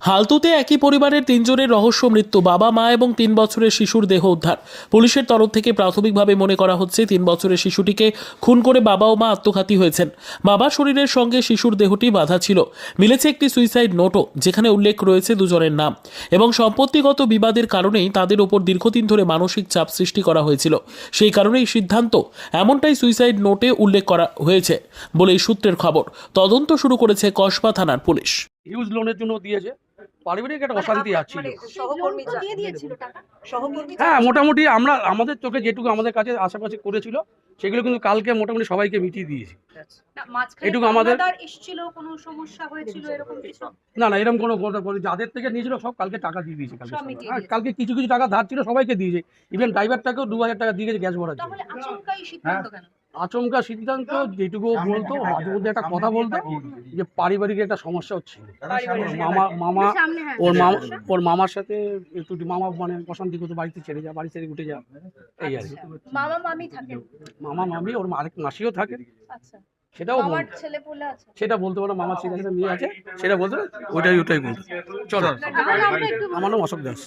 হালতুতে একই পরিবারের তিনজনের রহস্য, মৃত্যু, বাবা, মা এবং তিন বছরের শিশুর দেহ উদ্ধার। পুলিশের তরফ থেকে প্রাথমিকভাবে মনে করা হচ্ছে, তিন বছরের শিশুটিকে খুন করে বাবা ও মা আত্মঘাতী হয়েছেন। বাবার শরীরের সঙ্গে শিশুর দেহটি বাধা ছিল। মিলেছে একটি সুইসাইড নোটও যেখানে উল্লেখ রয়েছে দুজনের নাম। এবং সম্পত্তিগত বিবাদের কারণেই তাদের ওপর দীর্ঘদিন ধরে মানসিক চাপ সৃষ্টি করা হয়েছিল। সেই কারণেই সিদ্ধান্ত এমনটাই সুইসাইড নোটে উল্লেখ করা হয়েছে বলে এই সূত্রের খবর। তদন্ত শুরু করেছে কসবা থানার পুলিশ। হিউজ লোনের জন্য দিয়েছে। পারিবারিক একটা অশান্তি মানে সহকর্মী তো দিয়ে দিয়েছিল টাকা। সহকর্মী হ্যাঁ মোটামুটি আমরা আমাদের চোখে যেটুকু আমাদের কাছে আশেপাশে করেছিল সেগুলো কিন্তু কালকে মোটামুটি সবাইকে মিটিয়ে দিয়েছি। এটুকু আমাদের- পাওনাদার এসেছিল কোনো সমস্যা হয়েছিল এরকম কিছু? না না এরকম কোনো যাদের থেকে নিয়েছিল সব কালকে টাকা দিয়ে দিয়েছে কালকে হ্যাঁ। কালকে কিছু কিছু টাকা ধার ছিল সবাইকে দিয়েছে। ইভেন ড্রাইভারটাকেও দু হাজার টাকা দিয়ে গেছে গ্যাস ভরার জন্য। আচমকা সিদ্ধান্ত যেটুকু বলতো মাঝে মধ্যে একটা কথা বলতো যে পারিবারিক একটা সমস্যা হচ্ছে ওর মামা মামা হ্যাঁ। ওর মামা ওর মামার সাথে একটু মামা মানে অশান্তি করতো বাড়িতে ছেড়ে যা বাড়ি ছেড়ে উঠে যা। এই আর মামা মামি থাকেন মামা মামি ওর আরেক মাসিও থাকে। আচ্ছা। সেটাও মামার বলতো। ছেলে পোলে আছে? সেটা বলতে পারো মামার ছেলে মেয়ে আছে সেটা বলতো না, ওইটাই ওটাই বলতো। চলো। আমার নাম অশোক দাস।